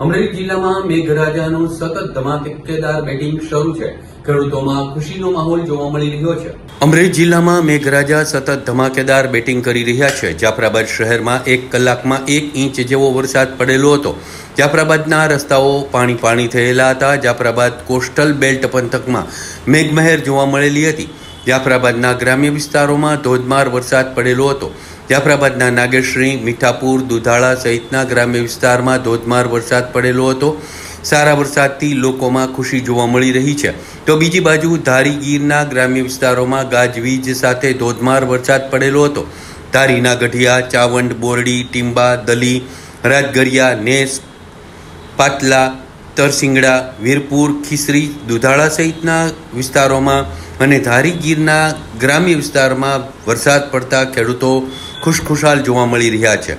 અમરેલી જિલ્લામાં મેઘરાજાનું સતત ધમાકેદાર બેટિંગ શરૂ છે. ખેડૂતોમાં ખુશીનો માહોલ જોવા મળી રહ્યો છે. અમરેલી જિલ્લામાં મેઘરાજા સતત ધમાકેદાર બેટિંગ કરી રહ્યા છે. જાફરાબાદ શહેરમાં એક કલાકમાં એક ઇંચ જેવો વરસાદ પડેલો હતો. જાફરાબાદના રસ્તાઓ પાણી પાણી થયેલા હતા. જાફરાબાદ કોસ્ટલ બેલ્ટ પંથકમાં મેઘમહેર જોવા મળેલી હતી. જાફરાબાદના ગ્રામ્ય વિસ્તારોમાં ધોધમાર વરસાદ પડેલો હતો. જાફરાબાદના નાગેશ્રી, મીઠાપુર, દુધાળા સહિતના ગ્રામ્ય વિસ્તારમાં ધોધમાર વરસાદ પડેલો હતો. સારા વરસાદથી લોકોમાં ખુશી જોવા મળી રહી છે. તો બીજી બાજુ ધારી ગીરના ગ્રામ્ય વિસ્તારોમાં ગાજવીજ સાથે ધોધમાર વરસાદ પડેલો હતો. ધારીના ગઢિયા, ચાવંડ, બોરડી, ટીંબા, દલી, રાજગરિયા, નેસ, પાટલા, તરસિંગડા, વીરપુર, ખીસરી, દુધાળા સહિતના વિસ્તારોમાં અને ધારી ગીરના ગ્રામ્ય વિસ્તારમાં વરસાદ પડતા ખેડૂતો ખુશખુશાલ જોવા મળી રહ્યા છે.